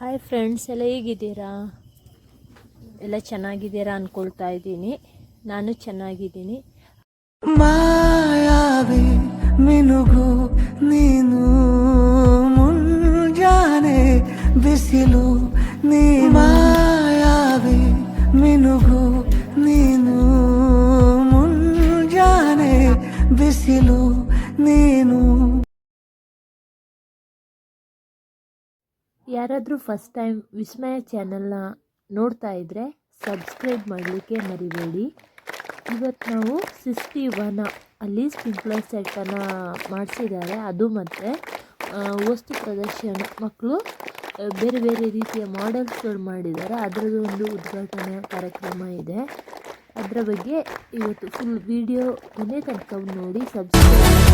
Hi friends ಎಲ್ಲ ಹೇಗಿದ್ದೀರಾ? ಎಲ್ಲ ಚೆನ್ನಾಗಿದ್ದೀರಾ ಅಂದ್ಕೊಳ್ತಾ ಇದ್ದೀನಿ. ನಾನು ಚೆನ್ನಾಗಿದ್ದೀನಿ. ಮಾಯಾವಿ ಮಿನುಗು ನೀನು, ಮುಂಜಾನೆ ಬಿಸಿಲು ನೀ ಮಾಯಾವಿ ಮಿನುಗು ನೀನು, ಮುಂಜಾನೆ ಬಿಸಿಲು ನೀನು. ಯಾರಾದರೂ ಫಸ್ಟ್ ಟೈಮ್ ವಿಸ್ಮಯ ಚಾನಲ್ನ ನೋಡ್ತಾ ಇದ್ದರೆ ಸಬ್ಸ್ಕ್ರೈಬ್ ಮಾಡಲಿಕ್ಕೆ ಮರಿಬೇಡಿ. ಇವತ್ತು ನಾವು ಸಿಕ್ಸ್ಟಿ ಒನ ಅಲ್ಲಿ ಸ್ಪಿಂಕ್ಲರ್ ಸೆಟ್ಟನ್ನು ಮಾಡಿಸಿದ್ದಾರೆ. ಅದು ಮತ್ತು ವಸ್ತು ಪ್ರದರ್ಶನ ಮಕ್ಕಳು ಬೇರೆ ಬೇರೆ ರೀತಿಯ ಮಾಡೆಲ್ಸ್ಗಳು ಮಾಡಿದ್ದಾರೆ. ಅದರದ್ದು ಒಂದು ಉದ್ಘಾಟನೆ ಕಾರ್ಯಕ್ರಮ ಇದೆ. ಅದರ ಬಗ್ಗೆ ಇವತ್ತು ಫುಲ್ ವಿಡಿಯೋ ಕೊನೆ ತನಕ ನೋಡಿ ಸಬ್ಸ್ಕ್ರೈಬ್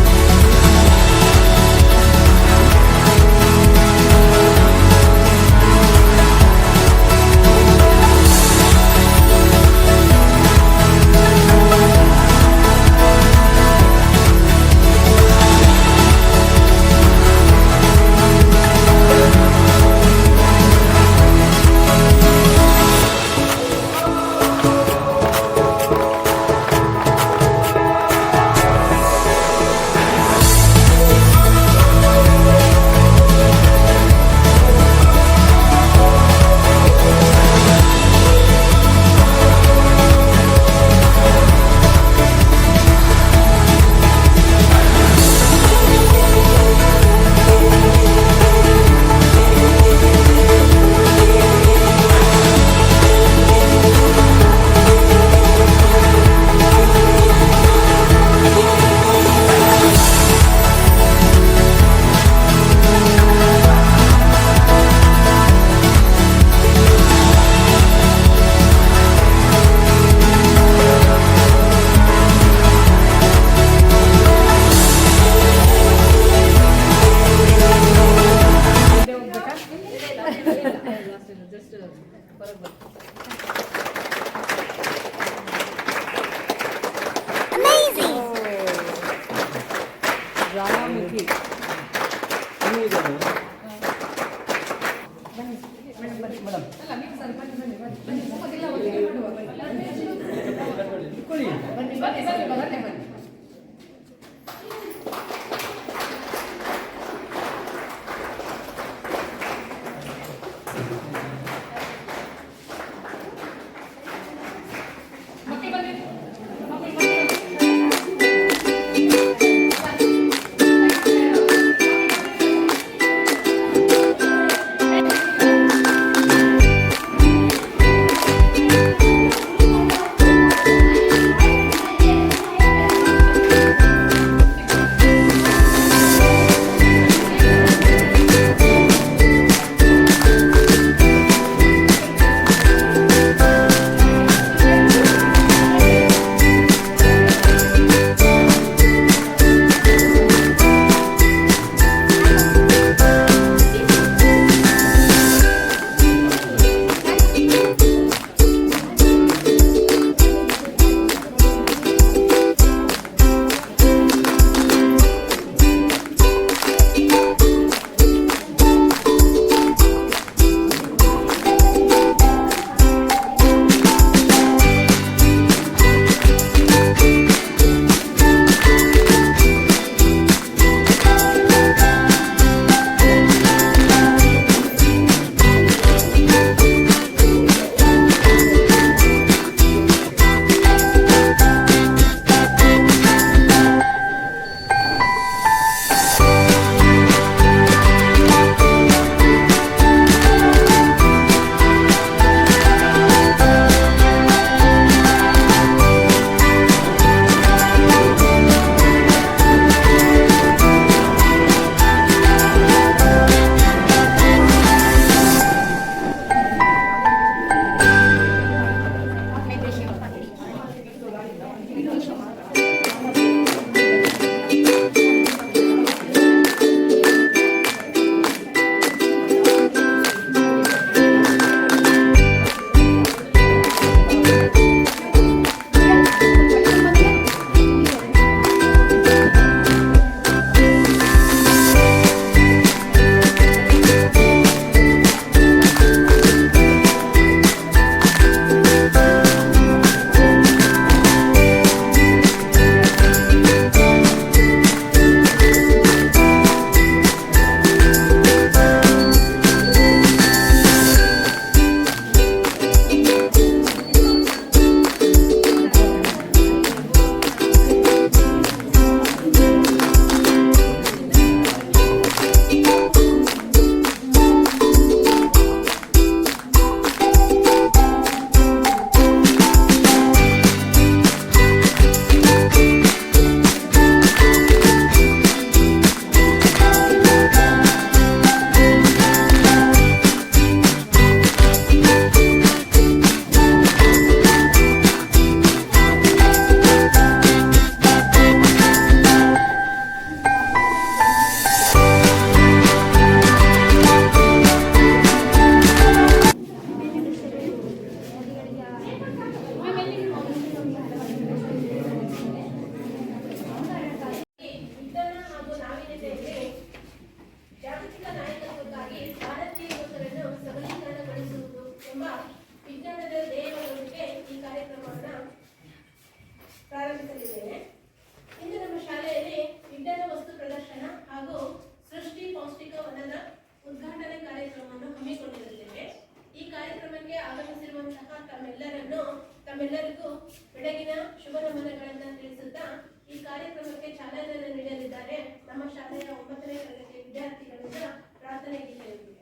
ತಮ್ಮೆಲ್ಲರಿಗೂ ಬೆಳಗಿನ ಶುಭ ನಮನಗಳನ್ನು ತಿಳಿಸುತ್ತಾ ಈ ಕಾರ್ಯಕ್ರಮಕ್ಕೆ ಚಾಲನೆಯನ್ನು ನೀಡಲಿದ್ದಾರೆ. ನಮ್ಮ ಶಾಲೆಯ ಒಂಬತ್ತನೇ ತರಗತಿಯ ವಿದ್ಯಾರ್ಥಿಗಳಿಂದ ಪ್ರಾರ್ಥನೆ ಗೀತೆಯೊಂದಿಗೆ.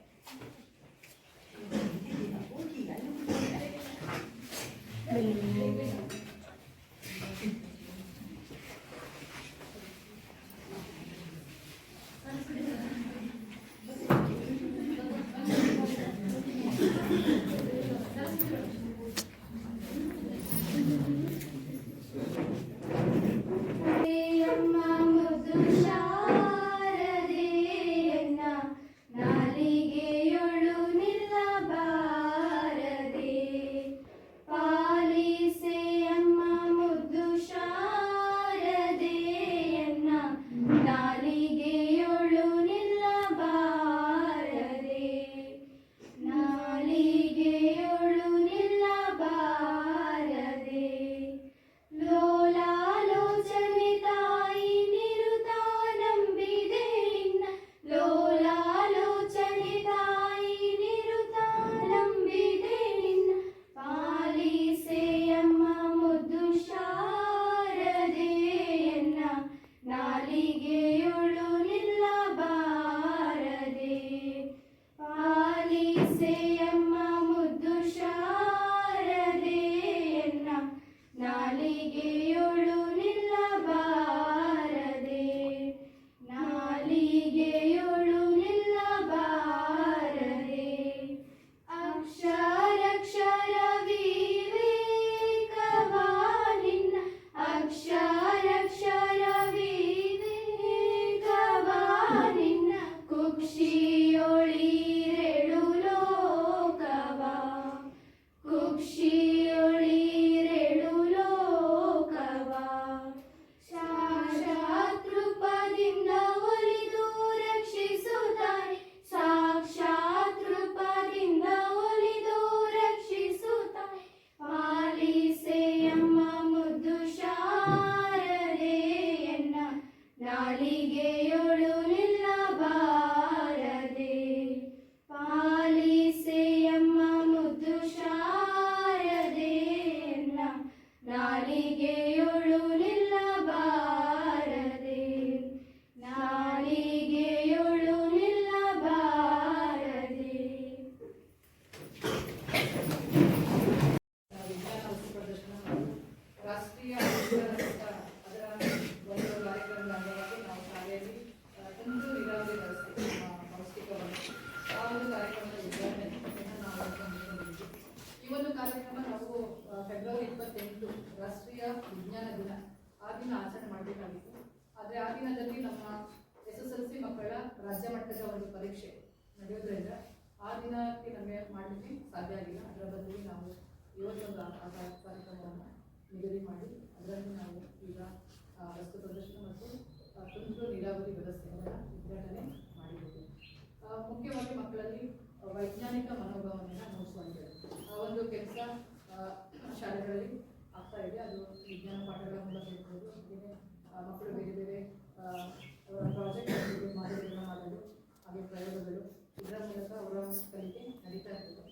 ಇದರ ಮೂಲಕ ಅವರ ಕಲಿಕೆ ನಡೀತಾ ಇರ್ತದೆ.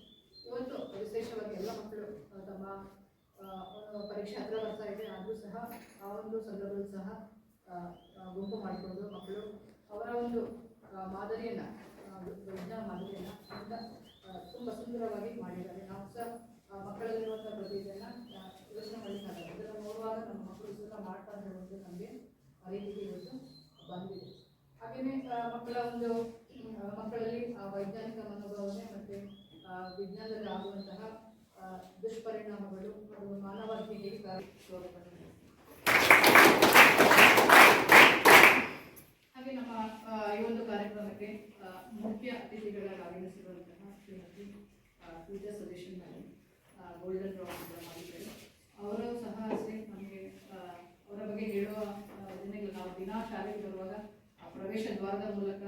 ಇವತ್ತು ವಿಶೇಷವಾಗಿ ಎಲ್ಲ ಮಕ್ಕಳು ತಮ್ಮ ಪರೀಕ್ಷೆ ಹತ್ರ ಬರ್ತಾ ಇದೆ. ಆದರೂ ಸಹ ಆ ಒಂದು ಸಂದರ್ಭದಲ್ಲಿ ಸಹ ಗುಂಪು ಮಾಡಿಕೊಂಡು ಮಕ್ಕಳು ಅವರ ಒಂದು ಮಾದರಿಯನ್ನು ವಿಜ್ಞಾನ ಮಾದರಿಯನ್ನು ತುಂಬ ತುಂಬ ಸುಂದರವಾಗಿ ಮಾಡಿದ್ದಾರೆ. ನಾವು ಸಹ ಮಕ್ಕಳಲ್ಲಿರುವಂಥ ಪ್ರತಿಭೆಯನ್ನು ಯೋಚನೆ ಮಾಡಲಿಕ್ಕಾಗಲ್ಲ. ಇದನ್ನು ನೋಡುವಾಗ ನಮ್ಮ ಮಕ್ಕಳು ಸಹ ಮಾಡ್ತಾ ಹೇಳುವುದು ನಮಗೆ ಆ ರೀತಿಗೆ ಇವತ್ತು ಬಂದಿದೆ. ಹಾಗೆಯೇ ಮಕ್ಕಳ ಒಂದು ಮಕ್ಕಳಲ್ಲಿ, ಆ, ವೈಜ್ಞಾನಿಕ ಮನೋಭಾವನೆ ಮತ್ತು ವಿಜ್ಞಾನದಲ್ಲಿ ಆಗುವಂತಹ ದುಷ್ಪರಿಣಾಮಗಳು ಅದು ಮಾನವಾಗಿ ಹೇಗೆ ಹಾಗೆ ನಮ್ಮ ಈ ಒಂದು ಕಾರ್ಯಕ್ರಮಕ್ಕೆ ಮುಖ್ಯ ಅತಿಥಿಗಳಾಗಿ ಆಗಮಿಸಿರುವಂತಹ Shrimati Pooja Sadeshan madam golden drop ಮಾಡಿದ್ದಾರೆ. ಅವರು ಸಹ ಅಷ್ಟೇ ನಮಗೆ ಅವರ ಬಗ್ಗೆ ಹೇಳುವ ದಿನಗಳು ನಾವು ದಿನಾ ಶಾಲೆಗೆ ಬರುವಾಗ ಪ್ರವೇಶ ದ್ವಾರದ ಮೂಲಕ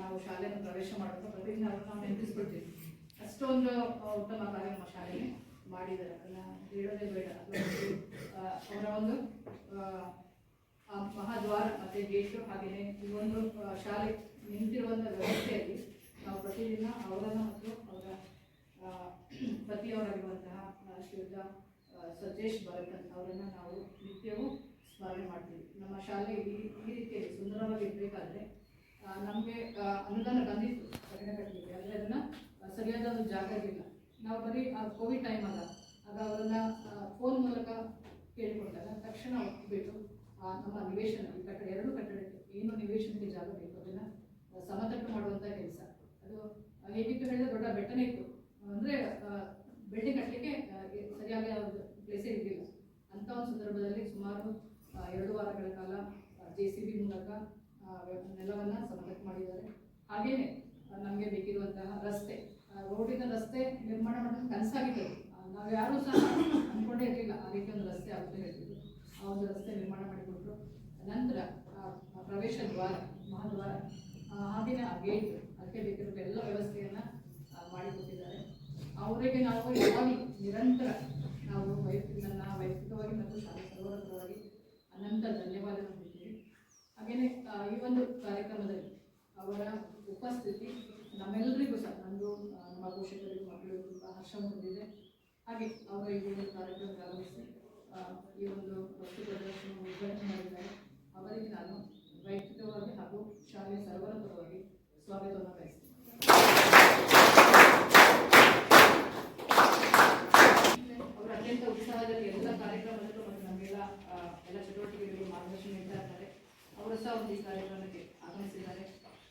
ನಾವು ಶಾಲೆಯನ್ನು ಪ್ರವೇಶ ಮಾಡುವಾಗ ಪ್ರತಿದಿನ ಅವ್ರನ್ನ ನಾವು ನೆನಪಿಸ್ಕೊಳ್ತೀವಿ ಅಷ್ಟೊಂದು ಕಾರ್ಯ ನಮ್ಮ ಶಾಲೆಗೆ ಮಾಡಿದ್ದಾರೆ. ಅದನ್ನ ಹೇಳೋದೇ ಬೇಡ. ಅವರ ಒಂದು ಮಹಾದ್ವಾರ ಮತ್ತು ಗೇಟು ಹಾಗೆಯೇ ಈ ಒಂದು ಶಾಲೆ ನಿಂತಿರುವಂಥ ವ್ಯವಸ್ಥೆಯಲ್ಲಿ ನಾವು ಪ್ರತಿದಿನ ಅವರನ್ನು ಮತ್ತು ಅವರ ಪತಿಯವರಾಗಿರುವಂತಹ ಶ್ರೀಯುತ ಸಜೇಶ್ ಭರತನ್ ಅವರನ್ನು ನಾವು ನಿತ್ಯವೂ ಸ್ಮರಣೆ ಮಾಡ್ತೀವಿ. ನಮ್ಮ ಶಾಲೆ ಈ ಈ ರೀತಿಯಲ್ಲಿ ಸುಂದರವಾಗಿ ಇರಬೇಕಾದ್ರೆ ನಮಗೆ ಅನುದಾನ ಬಂದಿತ್ತು ಕರ್ನಾಟಕಕ್ಕೆ ಆದರೆ ಅದನ್ನು ಸರಿಯಾದ ಒಂದು ಜಾಗ ಇರಲಿಲ್ಲ. ನಾವು ಬರೀ, ಆ ಕೋವಿಡ್ ಟೈಮ್ ಅಲ್ಲ. ಆಗ ಅವರನ್ನು ಫೋನ್ ಮೂಲಕ ಕೇಳಿಕೊಂಡಾಗ ತಕ್ಷಣ ಒಪ್ಪಿಬಿಟ್ಟು ನಮ್ಮ ನಿವೇಶನ, ಈ ಕಟ್ಟಡ, ಎರಡು ಕಟ್ಟಡಕ್ಕೆ ಏನು ನಿವೇಶನಕ್ಕೆ ಜಾಗ ಬೇಕು ಅದನ್ನು ಸಮತಟ್ಟು ಮಾಡುವಂಥ ಕೆಲಸ. ಅದು ಹೇಗಿತ್ತು ಹೇಳಿದ್ರೆ ದೊಡ್ಡ ಬೆಟ್ಟನೇ ಇತ್ತು. ಅಂದರೆ ಬಿಲ್ಡಿಂಗ್ ಕಟ್ಟಲಿಕ್ಕೆ ಸರಿಯಾಗಿ ಪ್ಲೇಸೇ ಇರಲಿಲ್ಲ. ಅಂಥ ಒಂದು ಸಂದರ್ಭದಲ್ಲಿ ಸುಮಾರು ಎರಡು ವಾರಗಳ ಕಾಲ ಜೆ ಸಿ ಬಿ ಮೂಲಕ ಆ, ವ್ಯ- ನೆಲವನ್ನ ಸಮತಟ್ಟು ಮಾಡಿದ್ದಾರೆ ಹಾಗೇನೆ ನಮಗೆ ಬೇಕಿರುವಂತಹ ರಸ್ತೆ ರೋಡಿನ ರಸ್ತೆ ನಿರ್ಮಾಣ ಮಾಡೋದು ಕನಸಾಗಿದೆ ನಾವು ಯಾರೂ ಸಹ ಅಂದ್ಕೊಂಡೇ ಇರಲಿಲ್ಲ ಆ ರೀತಿ ಒಂದು ರಸ್ತೆ ಆಗುತ್ತೆ ಹೇಳ್ತಿದ್ರು. ಆ ಒಂದು ರಸ್ತೆ ನಿರ್ಮಾಣ ಮಾಡಿಕೊಟ್ರು. ನಂತರ ಪ್ರವೇಶ ದ್ವಾರ ಮಹಾದ್ವಾರ ಆ, ಹಾಗೇನೆ ಆ ಗೇಟ್ ಅದಕ್ಕೆ ಬೇಕಿರುವ ಎಲ್ಲ ವ್ಯವಸ್ಥೆಯನ್ನು ಮಾಡಿಕೊಟ್ಟಿದ್ದಾರೆ. ಅವರಿಗೆ ನಾವು ಯಾವಾಗಲೂ ನಿರಂತರ ನಾವು ವೈಯಕ್ತಿಕ ವೈಯಕ್ತಿಕವಾಗಿ ಮತ್ತು ಶಾಲೆ ಅನಂತ ಧನ್ಯವಾದಗಳನ್ನು ಹೇಳ್ತೀವಿ. ಹಾಗೆಯೇ ಈ ಒಂದು ಕಾರ್ಯಕ್ರಮದಲ್ಲಿ ಅವರ ಉಪಸ್ಥಿತಿ. ನಮ್ಮೆಲ್ಲರಿಗೂ ಸಹ ನಂದು ನಮ್ಮ ಪೋಷಕರಿಗೂ ಮಕ್ಕಳಿಗೂ ತುಂಬ ಹರ್ಷ ಹೊಂದಿದೆ ಹಾಗೆ ಅವರ ಈ ಒಂದು ಕಾರ್ಯಕ್ರಮಕ್ಕೆ ಆಗಮಿಸಿ ಆ, ಈ ಒಂದು ವಸ್ತು ಪ್ರದರ್ಶನ ಉದ್ಘಾಟನೆ ಮಾಡಿದ್ದಾರೆ. ಅವರಿಗೆ ನಾನು ವೈಯಕ್ತಿಕವಾಗಿ ಹಾಗೂ ಶಾಲೆಯ ಸರ್ವರ ಪರವಾಗಿ ಸ್ವಾಗತವನ್ನು ಬಯಸ್ತೀನಿ ಅವರು ಅತ್ಯಂತ ಉತ್ಸಾಹದಲ್ಲಿ ಎಲ್ಲ ಕಾರ್ಯಕ್ರಮದಲ್ಲೂ ಮತ್ತು ನಮಗೆಲ್ಲ ಎಲ್ಲ ಚಟುವಟಿಕೆಗಳು ಮಾರ್ಗದರ್ಶನ ನೀಡ್ತಾ ಇರ್ತಾರೆ ಅವರು ಸಹ ಒಂದು ಈ ಕಾರ್ಯಕ್ರಮಕ್ಕೆ ಆಗಮಿಸಿದ್ದಾರೆ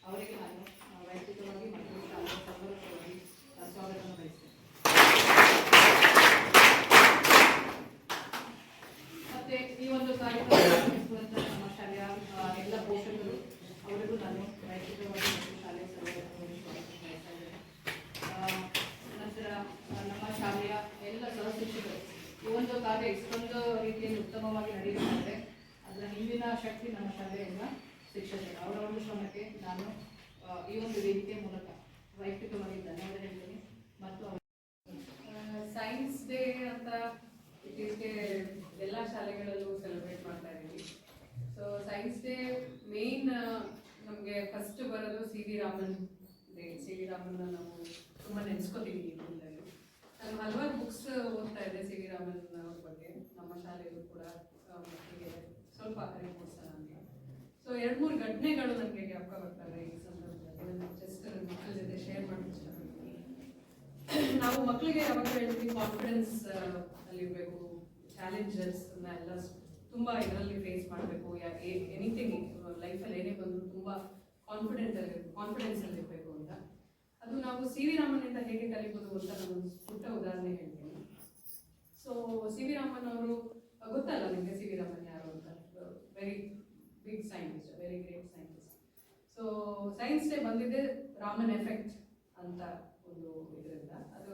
ಅವರಿಗೆ ನಾನು ಆ, ವೈಯಕ್ತಿಕವಾಗಿ ಮತ್ತು ಶಾಲೆಯ ಸರ್ವರ ಪರವಾಗಿ ಆ, ಸ್ವಾಗತವನ್ನು ಬಯಸ್ತೇನೆ ಮತ್ತೆ ಈ ಒಂದು ಕಾರ್ಯಕ್ರಮ ಆಗಮಿಸುವಂತ ನಮ್ಮ ಶಾಲೆಯ ಆ, ಎಲ್ಲ ಪೋಷಕರು ಅವರಿಗೂ ನಾನು ವೈಯಕ್ತಿಕವಾಗಿ ಮತ್ತು ಶಾಲೆಯ ಸರ್ವರ ಪರವಾಗಿ ಸ್ವಾಗತ ಬಯಸ್ತಾ ಇದ್ದೇನೆ ಆ, ನಂತರ ಆ, ನಮ್ಮ ಶಾಲೆಯ ಎಲ್ಲ ಸಹಶಿಕ್ಷಕರು ಈ ಒಂದು ಕಾರ್ಯ ಇಷ್ಟೊಂದು ರೀತಿಯಲ್ಲಿ ಉತ್ತಮವಾಗಿ ನಡೆಯಬೇಕಾದ್ರೆ ಅದರ ಹಿಂದಿನ ಶಕ್ತಿ ನಮ್ಮ ಶಾಲೆಯ ಎಲ್ಲ ಶಿಕ್ಷಕರು ಅವರ ಒಂದು ಶ್ರಮಕ್ಕೆ ನಾನು ಆ, ಈ ಒಂದು ವೇದಿಕೆ ಮೂಲಕ ವೈಯಕ್ತಿಕವಾಗಿ ಧನ್ಯವಾದ ಹೇಳ್ತೀನಿ ಮತ್ತು ಸೈನ್ಸ್ ಡೇ ಅಂತ ಇತ್ತೀಚೆಗೆ ಎಲ್ಲ ಶಾಲೆಗಳಲ್ಲೂ ಸೆಲೆಬ್ರೇಟ್ ಮಾಡ್ತಾ ಇದ್ದೀವಿ ಸೊ ಸೈನ್ಸ್ ಡೇ ಮೇನ್ ನಮಗೆ ಫಸ್ಟ್ ಬರೋದು C V Raman C V ರಾಮನ್ನ ನಾವು ತುಂಬ ನೆನೆಸ್ಕೋತೀವಿ ಈ ದಿನದಲ್ಲಿ ನಾನು ಹಲವಾರು ಬುಕ್ಸ್ ಓದ್ತಾ ಇದ್ದೆ ಸಿ ವಿ ರಾಮನ್ ಅವ್ರ ಬಗ್ಗೆ. ನಮ್ಮ ಶಾಲೆಯಲ್ಲೂ ಕೂಡ ಮಕ್ಕಳಿಗೆ ಸ್ವಲ್ಪ ಅರಿವು ಮೂಡಿಸೋಣ ಅಂತ. ಸೊ ಎರಡು ಮೂರು ಘಟನೆಗಳು ನನಗೆ ಜ್ಞಾಪಕ ಬರ್ತವೆ ಈ ಸಂದರ್ಭದಲ್ಲಿ. ಜಸ್ಟ್ ಮಕ್ಕಳ ಜೊತೆ ಶೇರ್ ಮಾಡಕ್ಕೆ ಇಷ್ಟಪಡ್ತೀನಿ ನಾವು ಮಕ್ಕಳಿಗೆ ಯಾವಾಗ ಹೇಳ್ತೀವಿ ಕಾನ್ಫಿಡೆನ್ಸ್ ಅಲ್ಲಿರಬೇಕು ಚಾಲೆಂಜಸ್ ಎಲ್ಲ ತುಂಬಾ ಇದರಲ್ಲಿ ಫೇಸ್ ಮಾಡಬೇಕು. ಎನಿಥಿಂಗ್ ಲೈಫಲ್ಲಿ ಏನೇ ಬಂದರೂ ತುಂಬ ಕಾನ್ಫಿಡೆಂಟ್ ಅಲ್ಲಿ ಕಾನ್ಫಿಡೆನ್ಸ್ ಅಲ್ಲಿ ಇರಬೇಕು ಅಂತ. ಅದು ನಾವು ಸಿ ವಿ ರಾಮನಿಂದ ಹೇಗೆ ಕಲಿಬೋದು ಅಂತ ನಾನು ಪುಟ್ಟ ಉದಾಹರಣೆ ಹೇಳ್ತೀನಿ. ಸೊ ಸಿ ವಿ ರಾಮನ್ ಅವರು ಗೊತ್ತಲ್ಲ ನಿಮಗೆ ಸಿ ವಿ ರಾಮನ್ ಯಾರು ಅಂತ? Very big scientist very great scientist so science day ಬಂದಿದೆ ರಾಮನ್ ಎಫೆಕ್ಟ್ ಅಂತ ಒಂದು ಇದರಿಂದ. ಅದು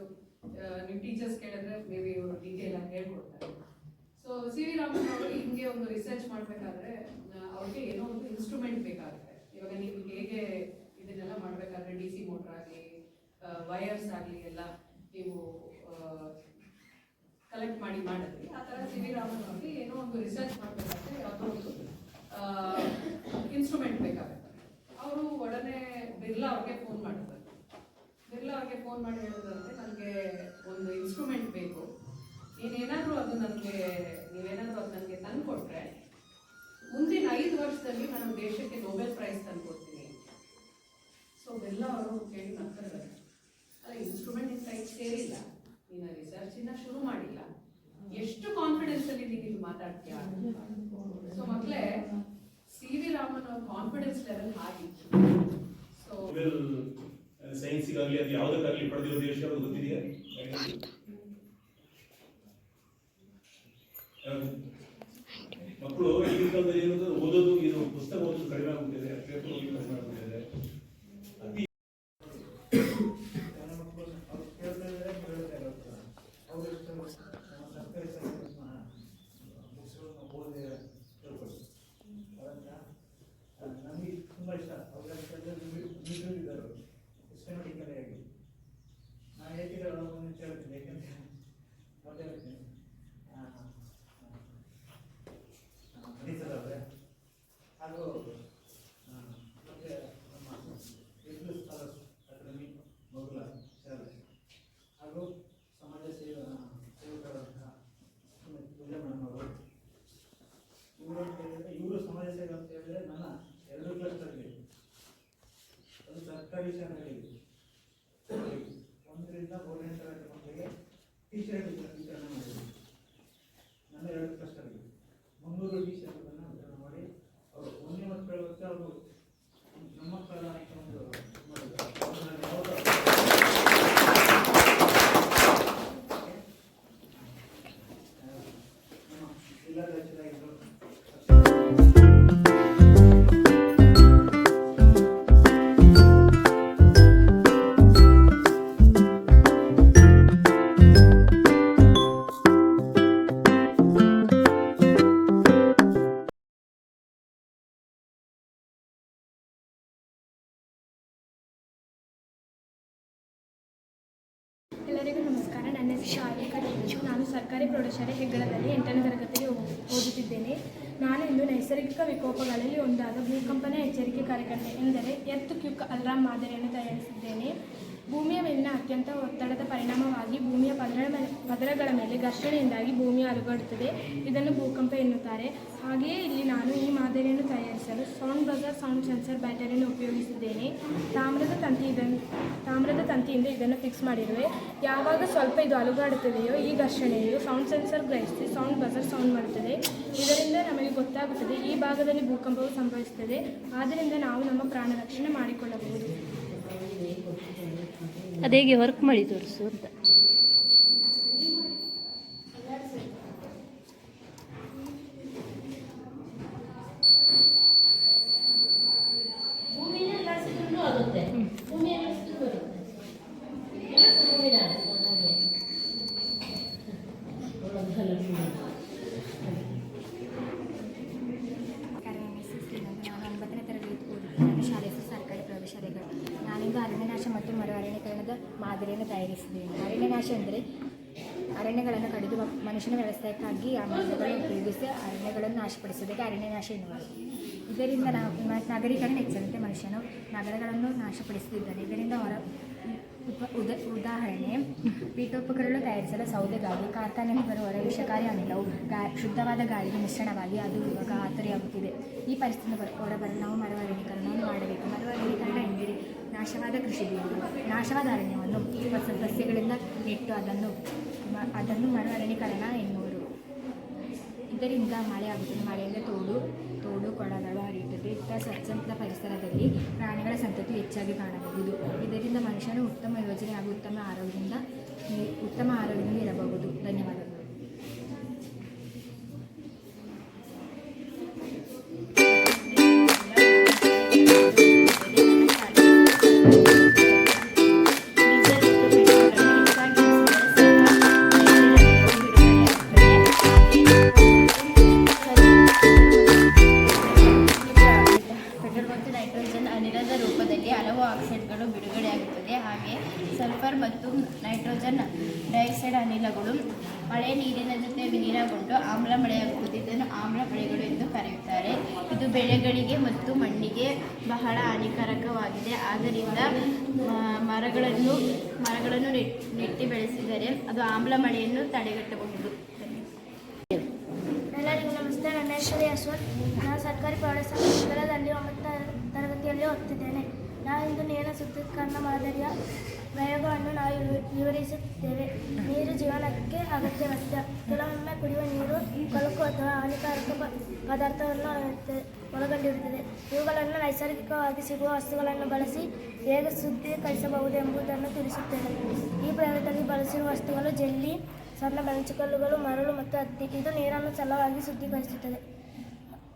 ನೀವು ಟೀಚರ್ಸ್ ಕೇಳಿದ್ರೆ ಮೇ ಬಿ ಇವರು ಡೀಟೇಲ್ ಆಗಿ ಹೇಳ್ಕೊಡ್ತಾರೆ. ಸೊ ಸಿ ವಿ ರಾಮನ್ ಅವರು ಹಿಂಗೆ ಒಂದು ರಿಸರ್ಚ್ ಮಾಡಬೇಕಾದ್ರೆ ಅವ್ರಿಗೆ ಏನೋ ಒಂದು ಇನ್ಸ್ಟ್ರೂಮೆಂಟ್ ಬೇಕಾಗುತ್ತೆ. ಇವಾಗ ನೀವು ಹೇಗೆ ಇದನ್ನೆಲ್ಲ ಮಾಡಬೇಕಾದ್ರೆ ಡಿ ಸಿ ಮೋಟರ್ ಆಗಲಿ ವೈರ್ಸ್ ಆಗಲಿ ಎಲ್ಲ ನೀವು ಕಲೆಕ್ಟ್ ಮಾಡಿ ಮಾಡಿದ್ರಿ. ಆ ಥರ ಸಿ ವಿ ರಾಮನ್ ಅವ್ರಿಗೆ ಏನೋ ಒಂದು ರಿಸರ್ಚ್ ಮಾಡಬೇಕಾದ್ರೆ ಯಾವುದೋ ಒಂದು ಇನ್ಸ್ಟ್ರೂಮೆಂಟ್ ಬೇಕಾಗುತ್ತೆ. ಅವರು ಒಡನೆ ಬಿರ್ಲಾ ಅವ್ರಿಗೆ ಫೋನ್ ಮಾಡಿದ್ರು. ಬಿರ್ಲಾ ಅವ್ರಿಗೆ ಫೋನ್ ಮಾಡಿ ಹೇಳಿದ್ರಂತೆ ನನಗೆ ಒಂದು ಇನ್ಸ್ಟ್ರೂಮೆಂಟ್ ಬೇಕು. ನೀನೇನಾದರೂ ಅದು ನನಗೆ ನೀವೇನಾದರೂ ಅದು ನನಗೆ ತಂದುಕೊಟ್ರೆ ಮುಂದಿನ ಐದು ವರ್ಷದಲ್ಲಿ ನಾನು ದೇಶಕ್ಕೆ ನೊಬೆಲ್ ಪ್ರೈಸ್ ತಂದುಕೊಡ್ತೀನಿ. ಸೊ ಬೆಲ್ಲ ಅವರು ಕೇಳಿ ನಗ್ತಾರೆ ಅಲ್ಲ ಇನ್ಸ್ಟ್ರೂಮೆಂಟ್ ಇನ್ ಸೈಡ್ ಸೇರಿಲ್ಲ. ನೀನು ರಿಸರ್ಚ್ ಇನ್ನ ಶುರು ಮಾಡಿಲ್ಲ. ಎಷ್ಟು ಕಾನ್ಫಿಡೆನ್ಸ್ ಅಲ್ಲಿ ನೀನು ಇಲ್ಲಿ ಮಾತಾಡ್ತೀಯ? ಸೊ ಮಕ್ಕಳೇ ಸಿ ವಿ ರಾಮನ್ ಅವ್ರ ಕಾನ್ಫಿಡೆನ್ಸ್ ಲೆವೆಲ್ ಹಾಗಿತ್ತು. ಸೊ ಸೈನ್ಸ್ ಸೈನ್ಸಿಗಾಗಲಿ ಅದು ಯಾವುದಕ್ಕಾಗಲಿ ಪಡೆದಿರೋ ದೇಶ ಗೊತ್ತಿದೆಯಾ? ಯಾವ್ದು? ಡಿಗ್ರಿ ಒಂದರಿಂದ ಮೂರನೇ ತರಗತಿ ಮಕ್ಕಳಿಗೆ ಟೀಚರ್ ವಿತರಣೆ ಮಾಡಿದೆ ನನ್ನೆರಡು ಕಷ್ಟಗಳು ಮುನ್ನೂರು ಶರ್ಟ್ ನೈಸರ್ಗಿಕ ವಿಕೋಪಗಳಲ್ಲಿ ಒಂದಾದ ಭೂಕಂಪನ ಎಚ್ಚರಿಕೆ ಕಾರ್ಯಕರ್ತ ಎಂದರೆ ಎತ್ತು ಕ್ಯೂಕ್ ಅಲ್ರಾಮ್ ಮಾದರಿಯನ್ನು ತಯಾರಿಸಿದ್ದೇನೆ. ಭೂಮಿಯ ಮೇಲಿನ ಅತ್ಯಂತ ಒತ್ತಡದ ಪರಿಣಾಮವಾಗಿ ಭೂಮಿಯ ಪದರ ಪದರಗಳ ಮೇಲೆ ಘರ್ಷಣೆಯಿಂದಾಗಿ ಭೂಮಿ ಅಲುಗಾಡುತ್ತದೆ. ಇದನ್ನು ಭೂಕಂಪ ಎನ್ನುತ್ತಾರೆ. ಹಾಗೆಯೇ ಇಲ್ಲಿ ನಾನು ಈ ಮಾದರಿಯನ್ನು ತಯಾರಿಸಲು ಸೌಂಡ್ ಬಜರ್ ಸೌಂಡ್ ಸೆನ್ಸರ್ ಬ್ಯಾಟರಿಯನ್ನು ಉಪಯೋಗಿಸಿದ್ದೇನೆ. ತಾಮ್ರದ ತಂತಿ ಇದನ್ನು, ತಾಮ್ರದ ತಂತಿಯಿಂದ ಇದನ್ನು ಫಿಕ್ಸ್ ಮಾಡಿರುವೆ. ಯಾವಾಗ ಸ್ವಲ್ಪ ಇದು ಅಲುಗಾಡುತ್ತದೆಯೋ ಈ ಘರ್ಷಣೆಯು ಸೌಂಡ್ ಸೆನ್ಸರ್ ಗ್ರಹಿಸಿ ಸೌಂಡ್ ಬಜರ್ ಸೌಂಡ್ ಮಾಡುತ್ತದೆ. ಇದರಿಂದ ನಮಗೆ ಗೊತ್ತಾಗುತ್ತದೆ ಈ ಭಾಗದಲ್ಲಿ ಭೂಕಂಪವು ಸಂಭವಿಸುತ್ತದೆ. ಆದ್ದರಿಂದ ನಾವು ನಮ್ಮ ಪ್ರಾಣ ರಕ್ಷಣೆ ಮಾಡಿಕೊಳ್ಳಬಹುದು. ಅದು ಹೇಗೆ ವರ್ಕ್ ಮಾಡಿ ತೋರಿಸು ಅಂತ ನಮಸ್ಕಾರ ನನ್ನ ಹೆಸರು ಶ್ರೀಲಂಕ ನಾನು ಒಂಬತ್ತನೇ ತರಗತಿ ಓದುತ್ತೇನೆ ನನ್ನ ಶಾಲೆ ಹೆಸರು ಸರ್ಕಾರಿ ಪ್ರೌಢಶಾಲೆಗಳು ನಾನಿಂದು ಅರಣ್ಯನಾಶ ಮತ್ತು ಮರು ಅರಣ್ಯೀಕರಣದ ಮಾದರಿಯನ್ನು ತಯಾರಿಸಿದ್ದೇನೆ ಅರಣ್ಯನಾಶ ಅಂದರೆ ಅರಣ್ಯಗಳನ್ನು ಕಡಿದು ಮನುಷ್ಯನ ವ್ಯವಸಾಯಕ್ಕಾಗಿ ಆ ಮರಗಳನ್ನು ಉಪಯೋಗಿಸಿ ಅರಣ್ಯಗಳನ್ನು ನಾಶಪಡಿಸುವುದಕ್ಕೆ ಅರಣ್ಯನಾಶ ಎನ್ನುವರು. ಇದರಿಂದ ಹೆಚ್ಚದಂತೆ ನಗರೀಕರಣ ಹೆಚ್ಚಂತೆ ಮನುಷ್ಯನು ನಗರಗಳನ್ನು ನಾಶಪಡಿಸುತ್ತಿದ್ದಾನೆ ಇದರಿಂದ ಹೊರ ಉದ, ಉದಾಹರಣೆ ಪೀಠೋಪಕರಣಗಳು ತಯಾರಿಸಲು ಸೌದೆಗಾಗಿ ಕಾರ್ಖಾನೆಯಲ್ಲಿ ಬರುವ ವಿಷಕಾರಿ ಅನಿಲವು ಗಾ, ಶುದ್ಧವಾದ ಗಾಳಿಗೆ ಮಿಶ್ರಣವಾಗಿ ಅದು ಇವಾಗ ಆತರಿಯಾಗುತ್ತಿದೆ. ಈ ಪರಿಸ್ಥಿತಿ ಹೊರ, ಹೊರಬರಲು ನಾವು ಮರ ಅರಣ್ಯೀಕರಣವನ್ನು ಮಾಡಬೇಕು. ಮರ ಅರಣ್ಯೀಕರಣ ಎಂದರೆ ನಾಶವಾದ ಕೃಷಿ ಭೂಮಿ, ನಾಶವಾದ ಅರಣ್ಯವನ್ನು ಹೊಸ ಸಸ್ಯಗಳಿಂದ ನೆಟ್ಟು ಅದನ್ನು ಅದನ್ನು ಮರು ಅರಣ್ಯೀಕರಣ ಎನ್ನುವರು. ಇದರಿಂದ ಮಳೆ ಆಗುತ್ತದೆ. ಮಳೆಯಿಂದ ತೋಡು ತೋಡು ಕೊಳಗಳು ಹರಿಯುತ್ತದೆ. ಇಂಥ ಪರಿಸರದಲ್ಲಿ ಪ್ರಾಣಿಗಳ ಸಂತತಿ ಹೆಚ್ಚಾಗಿ ಕಾಣಬಹುದು. ಇದರಿಂದ ಮನುಷ್ಯನು ಉತ್ತಮ ಯೋಜನೆ ಹಾಗೂ ಉತ್ತಮ ಆರೋಗ್ಯದಿಂದ ಉತ್ತಮ ಆರೋಗ್ಯದಿಂದ ಇರಬಹುದು. ಧನ್ಯವಾದಗಳು. ಓದ್ತಿದ್ದೇನೆ ನಾವು ಇಂದು ನೇರ ಶುದ್ಧೀಕರಣ ಮಾದರಿಯ ಪ್ರಯೋಗವನ್ನು ನಾವು ವಿವರಿಸುತ್ತೇವೆ. ನೀರು ಜೀವನಕ್ಕೆ ಅಗತ್ಯವಸ್ಯ ಕೆಲವೊಮ್ಮೆ ಕುಡಿಯುವ ನೀರು ಕಲುಕು ಅಥವಾ ಹಾನಿಕಾರಕ ಪದಾರ್ಥವನ್ನು ಒಳಗೊಂಡಿರುತ್ತದೆ- ಇವುಗಳನ್ನು ನೈಸರ್ಗಿಕವಾಗಿ ಸಿಗುವ ವಸ್ತುಗಳನ್ನು ಬಳಸಿ ಹೇಗೆ ಶುದ್ಧೀಕರಿಸಬಹುದು ಎಂಬುದನ್ನು ತಿಳಿಸುತ್ತೇವೆ ಈ ಪ್ರಯೋಗದಲ್ಲಿ ಬಳಸಿರುವ ವಸ್ತುಗಳು ಜೆಲ್ಲಿ, ಸಣ್ಣ ಬೆಂಚುಕಲ್ಲುಗಳು, ಮರಳು ಮತ್ತು ಹತ್ತಿ. ಇದು ನೀರನ್ನು ಚಲವಾಗಿ ಶುದ್ಧೀಕರಿಸುತ್ತದೆ.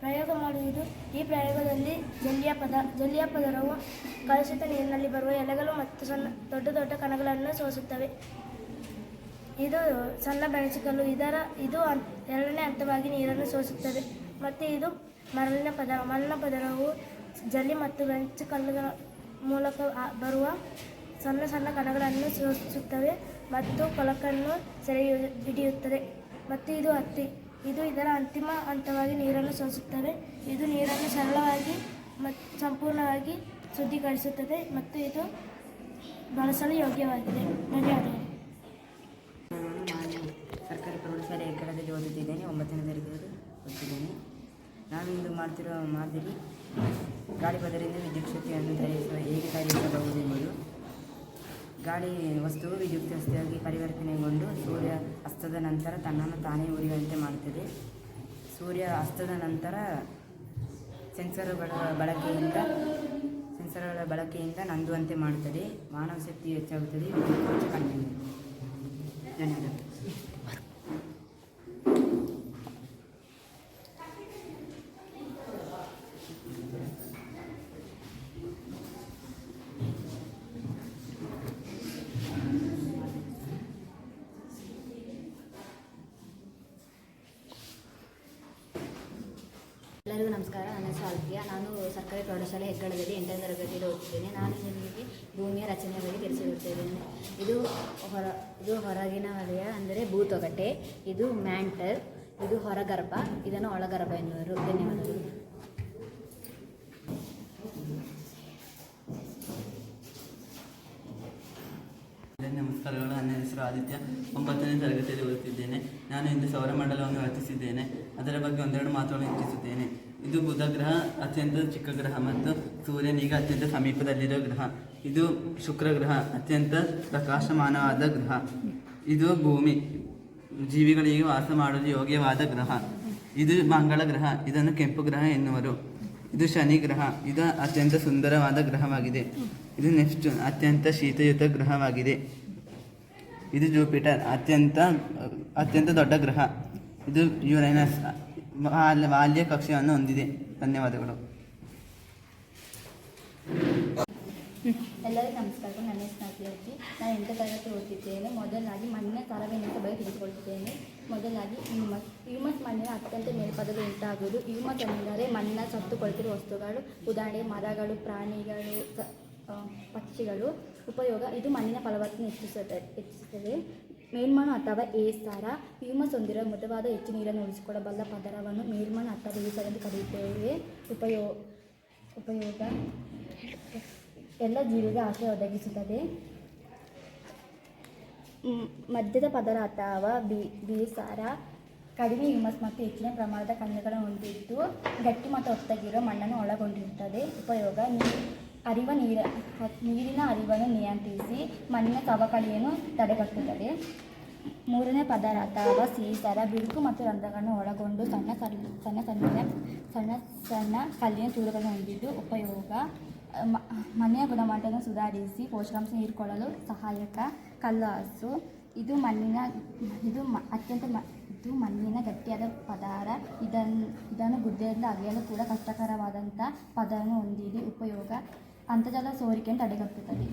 ಪ್ರಯೋಗ ಮಾಡುವುದು ಈ ಪ್ರಯೋಗದಲ್ಲಿ ಜಲ್ಲಿಯ ಪದ ಜಲ್ಲಿಯ ಪದರವು ಕಲುಷಿತ ನೀರಿನಲ್ಲಿ ಬರುವ ಎಲೆಗಳು ಮತ್ತು ಸಣ್ಣ, ದೊಡ್ಡ ದೊಡ್ಡ ಕಣಗಳನ್ನು ಸೋಸುತ್ತವೆ. ಇದು ಸಣ್ಣ ಬೆಣಸಿಕಲ್ಲು ಇದರ, ಇದು ಎರಡನೇ ಹಂತವಾಗಿ ನೀರನ್ನು ಸೋಸುತ್ತದೆ. ಮತ್ತು ಇದು ಮರಳಿನ ಪದರ ಮರಳಿನ ಪದರವು ಜಲ್ಲಿ ಮತ್ತು ಬೆಂಚು ಕಲ್ಲುಗಳ ಮೂಲಕ ಬರುವ ಸಣ್ಣ ಸಣ್ಣ ಕಣಗಳನ್ನು ಸೋಸುತ್ತವೆ ಮತ್ತು ಕೊಳಕನ್ನು ಸೆರೆ ಹಿಡಿಯುತ್ತದೆ. ಮತ್ತು ಇದು ಹತ್ತಿ. ಇದು ಇದರ ಅಂತಿಮ ಹಂತವಾಗಿ ನೀರನ್ನು ಸೋಸುತ್ತದೆ. ಇದು ನೀರನ್ನು ಸರಳವಾಗಿ ಮತ್ತು ಸಂಪೂರ್ಣವಾಗಿ ಶುದ್ಧೀಕರಿಸುತ್ತದೆ ಮತ್ತು ಇದು ಬಳಸಲು ಯೋಗ್ಯವಾಗಿದೆ. ಧನ್ಯವಾದಗಳು. ಸರ್ಕಾರಿ ಪ್ರೌಢಶಾಲೆ ಎಕ್ಕಡದಲ್ಲಿ ಓದುತ್ತಿದ್ದೇನೆ. ಒಂಬತ್ತನೇ ತರಗತಿ ಓದುತ್ತಿದ್ದೇನೆ. ನಾವಿಂದು ಮಾಡ್ತಿರುವ ಮಾದರಿ ಗಾಳಿ ಪದರಿಂದ ವಿದ್ಯುತ್ ಶಕ್ತಿಯನ್ನು ತಯಾರಿಸುವ ಹೇಗೆ ತಯಾರಿಸಬಹುದು ಎಂಬುದು. ಗಾಳಿ ವಸ್ತುವು ವಿದ್ಯುತ್ ವಸ್ತುವಾಗಿ ಪರಿವರ್ತನೆಗೊಂಡು ಸೂರ್ಯ ಅಸ್ತದ ನಂತರ ತನ್ನನ್ನು ತಾನೇ ಉರಿಯುವಂತೆ ಮಾಡುತ್ತದೆ. ಸೂರ್ಯ ಅಸ್ತದ ನಂತರ ಸೆನ್ಸರ್ಗಳ ಬಳಕೆಯಿಂದ ಸೆನ್ಸರ್ಗಳ ಬಳಕೆಯಿಂದ ನಂದುವಂತೆ ಮಾಡುತ್ತದೆ. ಮಾನವ ಶಕ್ತಿ ಹೆಚ್ಚಾಗುತ್ತದೆ ಧನ್ಯವಾದಗಳು ಎಲ್ಲರಿಗೂ ನಮಸ್ಕಾರ, ನನ್ನ ಹೆಸರು ನಾನು ಸರ್ಕಾರಿ ಪ್ರೌಢಶಾಲೆ ಹೆಗ್ಗಳದಲ್ಲಿ ಎಂಟನೇ ತರಗತಿಯಲ್ಲಿ ಓದುತ್ತೇನೆ ನಾನು ನಿಮಗೆ ಭೂಮಿಯ ರಚನೆಯ ಬಗ್ಗೆ ತಿಳಿಸಿರುತ್ತೇನೆ ಇದು ಹೊರ, ಇದು ಹೊರಗಿನ ವಲಯ ಅಂದರೆ ಭೂತೊಗಟೆ, ಇದು ಮ್ಯಾಂಟಲ್, ಇದು ಹೊರಗರ್ಭ, ಇದನ್ನು ಒಳಗರ್ಭ ಎನ್ನುವರು. ಧನ್ಯವಾದಗಳು. ನಮಸ್ಕಾರಗಳು. ನನ್ನ ಹೆಸರು ಆದಿತ್ಯ. ಒಂಬತ್ತನೇ ತರಗತಿಯಲ್ಲಿ ಓದುತ್ತಿದ್ದೇನೆ ನಾನು ಇಂದು ಸೌರಮಂಡಲವನ್ನು ರಚಿಸಿದ್ದೇನೆ. ಅದರ ಬಗ್ಗೆ ಒಂದೆರಡು ಮಾತುಗಳನ್ನು ಇಚ್ಛಿಸುತ್ತೇನೆ. ಇದು ಬುಧ ಗ್ರಹ, ಅತ್ಯಂತ ಚಿಕ್ಕ ಗ್ರಹ ಮತ್ತು ಸೂರ್ಯನಿಗೆ ಅತ್ಯಂತ ಸಮೀಪದಲ್ಲಿರೋ ಗ್ರಹ. ಇದು ಶುಕ್ರ ಗ್ರಹ, ಅತ್ಯಂತ ಪ್ರಕಾಶಮಾನವಾದ ಗ್ರಹ. ಇದು ಭೂಮಿ. ಜೀವಿಗಳಿಗೆ ವಾಸ ಮಾಡಲು ಯೋಗ್ಯವಾದ ಗ್ರಹ. ಇದು ಮಂಗಳ ಗ್ರಹ, ಇದನ್ನು ಕೆಂಪು ಗ್ರಹ ಎನ್ನುವರು. ಇದು ಶನಿ ಗ್ರಹ, ಇದು ಅತ್ಯಂತ ಸುಂದರವಾದ ಗ್ರಹವಾಗಿದೆ. ಇದು ನೆಕ್ಸ್ಟ್ ಅತ್ಯಂತ ಶೀತಯುತ ಗ್ರಹವಾಗಿದೆ. ಇದು ಜೂಪಿಟರ್, ಅತ್ಯಂತ ಅತ್ಯಂತ ದೊಡ್ಡ ಗ್ರಹ. ಇದು ಯುರೈನಸ್ ವಾಲ್ಯ ಕಕ್ಷೆಯನ್ನು ಹೊಂದಿದೆ. ಧನ್ಯವಾದಗಳು. ಎಲ್ಲರಿಗೂ ನಮಸ್ಕಾರ. ನನ್ನ ಹೆಸರು ಅಜ್ಜಿ. ನಾನು ಎಂಥ ತರಗತಿ ಓದುತ್ತಿದ್ದೇನೆ ಮೊದಲಾಗಿ ಮಣ್ಣಿನ ತರಬೇತಿಯ ಬಗ್ಗೆ ತಿಳಿದುಕೊಳ್ಳುತ್ತೇನೆ ಮೊದಲಾಗಿ ಹ್ಯೂಮಸ್ ಹ್ಯೂಮಸ್ ಮಣ್ಣಿನ ಅತ್ಯಂತ ಮೇಲ್ಪದಲು ಉಂಟಾಗುವುದು. ಹ್ಯೂಮಸ್ ಎಂದರೆ ಮಣ್ಣಿನ ಸತ್ತು ಕೊಳೆತಿರುವ ವಸ್ತುಗಳು ಉದಾಹರಣೆ ಮರಗಳು, ಪ್ರಾಣಿಗಳು ಪಕ್ಷಿಗಳು. ಉಪಯೋಗ, ಇದು ಮಣ್ಣಿನ ಫಲವತ್ತತೆ ಹೆಚ್ಚಿಸುತ್ತದೆ ಹೆಚ್ಚಿಸುತ್ತದೆ. ಮೇಲ್ಮಣ್ಣು ಅಥವಾ ಏಸ್ತಾರ ಹ್ಯೂಮಸ್ ಹೊಂದಿರುವ ಮೃದುವಾದ ಹೆಚ್ಚು ನೀರನ್ನು ಉಳಿಸಿಕೊಳ್ಳಬಲ್ಲ ಪದರವನ್ನು ಮೇಲ್ಮಣ್ಣು ಅಥವಾ ಏಸಾರ ಎಂದು ಕರೆಯುತ್ತೇವೆ. ಉಪಯೋ, ಉಪಯೋಗ. ಎಲ್ಲ ಜೀವಿಗೆ ಆಶ್ರಯ ಒದಗಿಸುತ್ತದೆ. ಮಧ್ಯದ ಪದರ ಅಥವಾ ಬಿ, ಬೇಸಾರ. ಕಡಿಮೆ ಹ್ಯೂಮಸ್ ಮತ್ತು ಹೆಚ್ಚಿನ ಪ್ರಮಾಣದ ಕಣ್ಣುಗಳನ್ನು ಹೊಂದಿದ್ದು ಗಟ್ಟಿ ಮತ್ತು ಒತ್ತಗಿರುವ ಮಣ್ಣನ್ನು ಒಳಗೊಂಡಿರುತ್ತದೆ. ಉಪಯೋಗ. ನೀರು ಅರಿವ ನೀರ, ನೀರಿನ ಅರಿವನ್ನು ನಿಯಂತ್ರಿಸಿ ಮಣ್ಣಿನ ಸವಕಳಿಯನ್ನು ತಡೆಗಟ್ಟುತ್ತದೆ. ಮೂರನೇ ಪದಾರ್ಥ ಅಥವಾ ಸೀಸರ, ಬಿರುಕು ಮತ್ತು ರಂಧ್ರಗಳನ್ನು ಒಳಗೊಂಡು ಸಣ್ಣ ಕಲ್ಲು ಸಣ್ಣ ಸಣ್ಣ ಸಣ್ಣ ಸಣ್ಣ ಕಲ್ಲಿನ ಚೂರುಗಳನ್ನು ಹೊಂದಿದ್ದು ಉಪಯೋಗ. ಮನೆಯ ಗುಣಮಟ್ಟವನ್ನು ಸುಧಾರಿಸಿ ಪೋಷಕಾಂಶ ಹೀರಿಕೊಳ್ಳಲು ಸಹಾಯಕ ಕಲ್ಲು ಹಾಸು ಇದು ಮಣ್ಣಿನ, ಇದು ಅತ್ಯಂತ ಇದು ಮಣ್ಣಿನ ಗಟ್ಟಿಯಾದ ಪದಾರ. ಇದನ್ನು ಇದನ್ನು ಗುದ್ದೆಯಿಂದ ಅಗೆಯಲು ಕೂಡ ಕಷ್ಟಕರವಾದಂಥ ಪದವನ್ನು ಹೊಂದಿದೆ ಉಪಯೋಗ. ಅಂತರ್ಜಲ ಸೋರಿಕೆಯನ್ನು ತಡೆಗಟ್ಟುತ್ತದೆ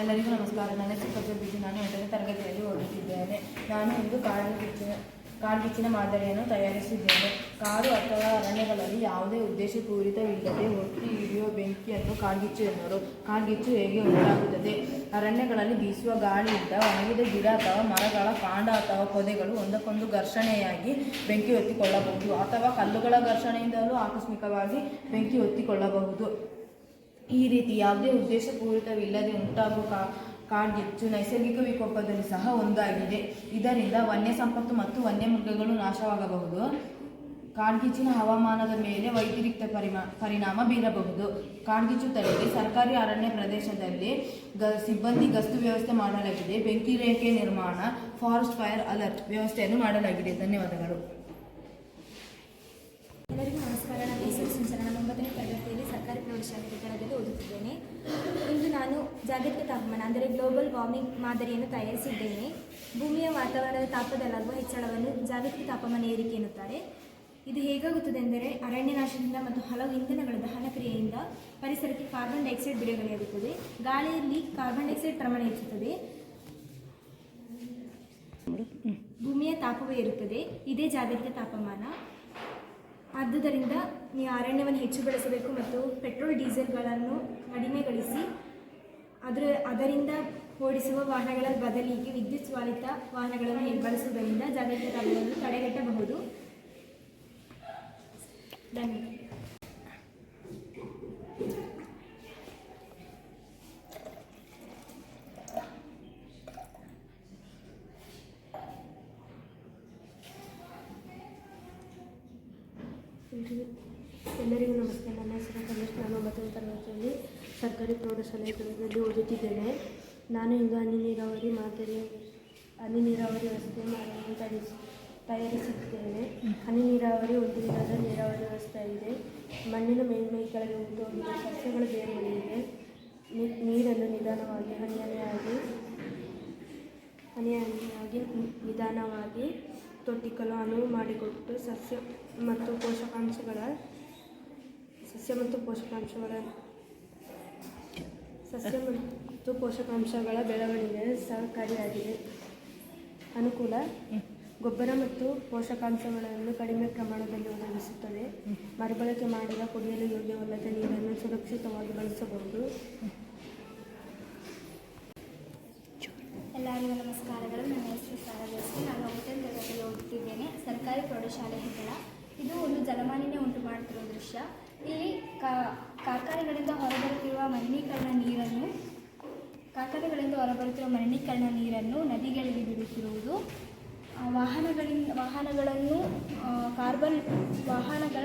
ಎಲ್ಲರಿಗೂ ನಮಸ್ಕಾರ ನನ್ನ ಹೆಸರು ಪ್ರಜ್ವಲ್ ಬಿಜಿ ನಾನು ಎಂಟನೇ ತರಗತಿಯಲ್ಲಿ ಓದುತ್ತಿದ್ದೇನೆ ನಾನು ಇಂದು ಕಾಡ್ಗಿಚ್ಚಿನ ಕಾಡ್ಗಿಚ್ಚಿನ ಮಾದರಿಯನ್ನು ತಯಾರಿಸಿದ್ದೇನೆ. ಕಾಡು ಅಥವಾ ಅರಣ್ಯಗಳಲ್ಲಿ ಯಾವುದೇ ಉದ್ದೇಶಪೂರಿತವಿಲ್ಲದೆ ಒತ್ತಿ ಹಿಡಿಯುವ ಬೆಂಕಿಯನ್ನು ಕಾಡ್ಗಿಚ್ಚು ಎನ್ನುವರು ಕಾಡ್ಗಿಚ್ಚು ಹೇಗೆ ಉಂಟಾಗುತ್ತದೆ? ಅರಣ್ಯಗಳಲ್ಲಿ ಬೀಸುವ ಗಾಳಿಯಿಂದ ಒಣಗಿದ ಗಿಡ ಅಥವಾ ಮರಗಳ ಕಾಂಡ ಅಥವಾ ಪೊದೆಗಳು ಒಂದಕ್ಕೊಂದು ಘರ್ಷಣೆಯಾಗಿ ಬೆಂಕಿ ಹೊತ್ತಿಕೊಳ್ಳಬಹುದು ಅಥವಾ ಕಲ್ಲುಗಳ ಘರ್ಷಣೆಯಿಂದಲೂ ಆಕಸ್ಮಿಕವಾಗಿ ಬೆಂಕಿ ಹೊತ್ತಿಕೊಳ್ಳಬಹುದು ಈ ರೀತಿ ಯಾವುದೇ ಉದ್ದೇಶಪೂರಿತವಿಲ್ಲದೆ ಉಂಟಾಗುವ ಕಾ ಕಾಡ್ಗಿಚ್ಚು ನೈಸರ್ಗಿಕ ವಿಕೋಪದಲ್ಲಿ ಸಹ ಒಂದಾಗಿದೆ. ಇದರಿಂದ ವನ್ಯ ಸಂಪತ್ತು ಮತ್ತು ವನ್ಯಮೃಗಗಳು ನಾಶವಾಗಬಹುದು. ಕಾಡ್ಗಿಚ್ಚಿನ ಹವಾಮಾನದ ಮೇಲೆ ಪರಿಮಾ, ಪರಿಣಾಮ ಬೀರಬಹುದು. ಕಾಡ್ಗಿಚ್ಚು ತಡೆಗೆ ಸರ್ಕಾರಿ ಅರಣ್ಯ ಪ್ರದೇಶದಲ್ಲಿ ಗ, ಸಿಬ್ಬಂದಿ ಗಸ್ತು ವ್ಯವಸ್ಥೆ ಮಾಡಲಾಗಿದೆ. ಬೆಂಕಿ ರೇಖೆ ನಿರ್ಮಾಣ, ಫಾರೆಸ್ಟ್ ಫೈರ್ ಅಲರ್ಟ್ ವ್ಯವಸ್ಥೆಯನ್ನು ಮಾಡಲಾಗಿದೆ. ಧನ್ಯವಾದಗಳು. ಎಲ್ಲರಿಗೂ ನಮಸ್ಕಾರ. ನಾನು ಒಂಬತ್ತನೇ ತರಗತಿಯಲ್ಲಿ ಸರ್ಕಾರಿ ಪ್ರೌಢಶಾಲೆ ಕಟ್ಟಡದಲ್ಲಿ ಓದುತ್ತಿದ್ದೇನೆ. ಇಂದು ನಾನು ಜಾಗತಿಕ ತಾಪಮಾನ, ಅಂದರೆ ಗ್ಲೋಬಲ್ ವಾರ್ಮಿಂಗ್ ಮಾದರಿಯನ್ನು ತಯಾರಿಸಿದ್ದೇನೆ. ಭೂಮಿಯ ವಾತಾವರಣದ ತಾಪದಲ್ಲಾಗುವ ಹೆಚ್ಚಳವನ್ನು ಜಾಗತಿಕ ತಾಪಮಾನ ಏರಿಕೆ ಎನ್ನುತ್ತಾರೆ. ಇದು ಹೇಗಾಗುತ್ತದೆ ಎಂದರೆ ಅರಣ್ಯನಾಶದಿಂದ ಮತ್ತು ಹಲವು ಇಂಧನಗಳ ದಹನ ಕ್ರಿಯೆಯಿಂದ ಪರಿಸರಕ್ಕೆ ಕಾರ್ಬನ್ ಡೈಆಕ್ಸೈಡ್ ಬಿಡುಗಡೆಯಾಗುತ್ತದೆ. ಗಾಳಿಯಲ್ಲಿ ಕಾರ್ಬನ್ ಡೈಆಕ್ಸೈಡ್ ಪ್ರಮಾಣ ಹೆಚ್ಚುತ್ತದೆ. ಭೂಮಿಯ ತಾಪವೇ ಇರುತ್ತದೆ ಇದೇ ಜಾಗತಿಕ ತಾಪಮಾನ. ಆದುದರಿಂದ ನೀವು ಅರಣ್ಯವನ್ನು ಹೆಚ್ಚು ಬೆಳೆಸಬೇಕು ಮತ್ತು ಪೆಟ್ರೋಲ್, ಡೀಸೆಲ್ಗಳನ್ನು ಕಡಿಮೆಗೊಳಿಸಿ ಅದರ, ಅದರಿಂದ ಓಡಿಸುವ ವಾಹನಗಳ ಬದಲಿಗೆ ವಿದ್ಯುತ್ ಚಾಲಿತ ವಾಹನಗಳನ್ನು ಬಳಸುವುದರಿಂದ ಜಾಗತಿಕ ತಡೆಗಟ್ಟಬಹುದು. ಧನ್ಯವಾದ ಎಲ್ಲರಿಗೂ ನಮಸ್ತೆ ನನ್ನ ಹೆಸರು ಕಮಲೇಶ್ ನಾನು ಒಂಬತ್ತನೇ ತರಗತಿಯಲ್ಲಿ ಸರ್ಕಾರಿ ಪ್ರೌಢಶಾಲೆಗಳಲ್ಲಿ ಓದುತ್ತಿದ್ದೇನೆ. ನಾನು ಈಗ ಹನಿ ನೀರಾವರಿ ಮಾದರಿ, ಹನಿ ನೀರಾವರಿ ವ್ಯವಸ್ಥೆ ಮಾಡಲು ತಯಾರಿಸಿ, ತಯಾರಿಸುತ್ತೇನೆ. ಹನಿ ನೀರಾವರಿ ಒಂದು ವಿಧದ ನೀರಾವರಿ ವ್ಯವಸ್ಥೆಯಾಗಿದೆ ಮಣ್ಣಿನ ಮೇಲ್ಮೈ ಕೆಳಗೆ ಹೋಗಿರುವ ಸಸ್ಯಗಳು ಬೇರೆ ನೀ- ನೀರನ್ನು ನಿಧಾನವಾಗಿ ಹನಿ ಹನಿಯಾಗಿ ಹನಿ ಹನಿಯಾಗಿ ನಿಧಾನವಾಗಿ ತೊಟ್ಟಿಕ್ಕಲು ಅನುವು ಮಾಡಿಕೊಟ್ಟು ಸಸ್ಯ ಮತ್ತು ಪೋಷಕಾಂಶಗಳ, ಸಸ್ಯ ಮತ್ತು ಪೋಷಕಾಂಶಗಳ ಸಸ್ಯ ಮತ್ತು ಪೋಷಕಾಂಶಗಳ ಬೆಳವಣಿಗೆ ಸಹಕಾರಿಯಾಗಿದೆ. ಅನುಕೂಲ ಗೊಬ್ಬರ ಮತ್ತು ಪೋಷಕಾಂಶಗಳನ್ನು ಕಡಿಮೆ ಪ್ರಮಾಣದಲ್ಲಿ ಒದಗಿಸುತ್ತದೆ. ಮರುಬಳಕೆ ಮಾಡಿದ ಕುಡಿಯಲು ಯೋಗ್ಯವಲ್ಲದ ನೀರನ್ನು ಸುರಕ್ಷಿತವಾಗಿ ಬಳಸಬಹುದು. ಎಲ್ಲರಿಗೂ ನಮಸ್ಕಾರಗಳು. ನನ್ನ ಹೆಸರು ಸಾರದರ್ಶಿ ನಾನು ಹೋಟೆಲ್ ತರಗತಿಯಲ್ಲಿ ಹೋಗ್ತಿದ್ದೇನೆ. ಸರ್ಕಾರಿ ಪ್ರೌಢಶಾಲೆ ಹೆಗ್ಗಳ. ಇದು ಒಂದು ಜಲಮಾಲಿನ್ಯ ಉಂಟು ಮಾಡುತ್ತಿರುವ ದೃಶ್ಯ. ಇಲ್ಲಿ ಕಾರ್ಖಾನೆಗಳಿಂದ ಹೊರಬರುತ್ತಿರುವ ಮಲಿನೀಕರಣ ನೀರನ್ನು ಕಾರ್ಖಾನೆಗಳಿಂದ ಹೊರಬರುತ್ತಿರುವ ಮಲಿನೀಕರಣ ನೀರನ್ನು ನದಿಗಳಿಗೆ ಬಿಡುತ್ತಿರುವುದು ವಾಹನಗಳಿಂದ ವಾಹನಗಳನ್ನು ಕಾರ್ಬನ್ ವಾಹನಗಳ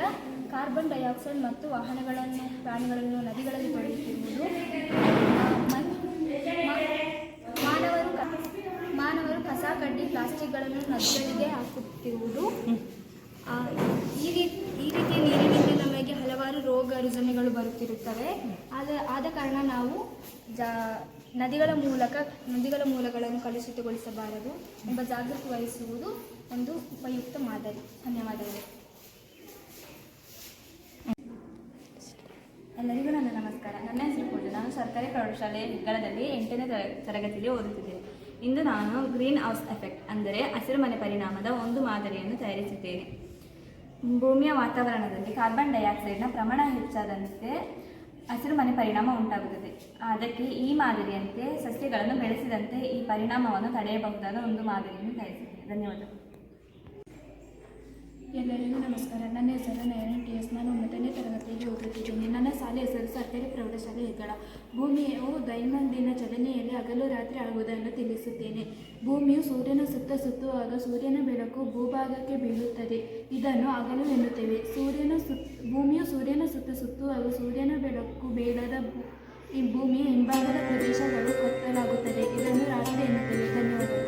ಕಾರ್ಬನ್ ಡೈಆಕ್ಸೈಡ್ ಮತ್ತು ವಾಹನಗಳನ್ನು ಪ್ರಾಣಿಗಳನ್ನು ನದಿಗಳಲ್ಲಿ ತೊಳೆಯುತ್ತಿರುವುದು ಆ, ಮಾನವರು ಮಾನವರು ಕಸ ಕಡ್ಡಿ ಪ್ಲಾಸ್ಟಿಕ್ಗಳನ್ನು ನದಿಗಳಿಗೆ ಹಾಕುತ್ತಿರುವುದು. ಈ ರೀತಿ ಈ ರೀತಿಯ ನಮಗೆ ಹಲವಾರು ರೋಗ ರುಜಿನಗಳು ಬರುತ್ತಿರುತ್ತವೆ. ಆದ ಆದ ಕಾರಣ ನಾವು ಜಾ, ನದಿಗಳ ಮೂಲಕ, ನದಿಗಳ ಮೂಲಗಳನ್ನು ಕಲುಷಿತಗೊಳಿಸಬಾರದು ಎಂಬ ಜಾಗೃತಿ ವಹಿಸುವುದು ಒಂದು ಉಪಯುಕ್ತ ಮಾದರಿ. ಧನ್ಯವಾದಗಳು. ಎಲ್ಲರಿಗೂ ನನ್ನ ನಮಸ್ಕಾರ. ನನ್ನ ಹೆಸರು ಪೂಜೆ. ನಾನು ಸರ್ಕಾರಿ ಪ್ರೌಢಶಾಲೆ ಹೆಗ್ಗಳದಲ್ಲಿ ಎಂಟನೇ ತರ ತರಗತಿಯಲ್ಲಿ ಓದುತ್ತಿದ್ದೇನೆ. ಇಂದು ನಾನು ಗ್ರೀನ್ ಹೌಸ್ ಎಫೆಕ್ಟ್, ಅಂದರೆ ಹಸಿರುಮನೆ ಪರಿಣಾಮದ ಒಂದು ಮಾದರಿಯನ್ನು ತಯಾರಿಸಿದ್ದೇನೆ. ಭೂಮಿಯ ವಾತಾವರಣದಲ್ಲಿ ಕಾರ್ಬನ್ ಡೈಆಕ್ಸೈಡ್ನ ಪ್ರಮಾಣ ಹೆಚ್ಚಾದಂತೆ ಹಸಿರುಮನೆ ಪರಿಣಾಮ ಉಂಟಾಗುತ್ತದೆ. ಅದಕ್ಕೆ ಈ ಮಾದರಿಯಂತೆ ಸಸ್ಯಗಳನ್ನು ಬೆಳೆಸಿದಂತೆ ಈ ಪರಿಣಾಮವನ್ನು ತಡೆಯಬಹುದಾದ ಒಂದು ಮಾದರಿಯನ್ನು ತಯಾರಿಸಿದೆ ಧನ್ಯವಾದಗಳು. ಎಲ್ಲರಿಗೂ ನಮಸ್ಕಾರ. ನನ್ನ ಹೆಸರು ನಯನ ಟಿ ಎಸ್. ನಾನು ಒಂಬತ್ತನೇ ತರಗತಿಯಲ್ಲಿ ಓದುತ್ತಿದ್ದೇನೆ. ನನ್ನ ಶಾಲೆ ಹೆಸರು ಸರ್ಕಾರಿ ಪ್ರೌಢಶಾಲೆ ಹೆಗ್ಗಳ. ಭೂಮಿಯು ದೈನಂದಿನ ಚಲನೆಯಲ್ಲಿ ಹಗಲು ರಾತ್ರಿ ಆಗುವುದನ್ನು ತಿಳಿಸುತ್ತೇನೆ. ಭೂಮಿಯು ಸೂರ್ಯನ ಸುತ್ತ ಸುತ್ತುವಾಗ ಸೂರ್ಯನ ಬೆಳಕು ಭೂಭಾಗಕ್ಕೆ ಬೀಳುತ್ತದೆ. ಇದನ್ನು ಹಗಲು ಎನ್ನುತ್ತೇವೆ. ಸೂರ್ಯನ ಸುತ್ ಭೂಮಿಯು ಸೂರ್ಯನ ಸುತ್ತ ಸುತ್ತುವಾಗ ಸೂರ್ಯನ ಬೆಳಕು ಬೇಡದ ಭೂಮಿಯ ಹಿಂಭಾಗದ ಪ್ರದೇಶಗಳು ಕತ್ತಲಾಗುತ್ತದೆ ಇದನ್ನು ರಾತ್ರಿ ಎನ್ನುತ್ತೇವೆ. ಧನ್ಯವಾದಗಳು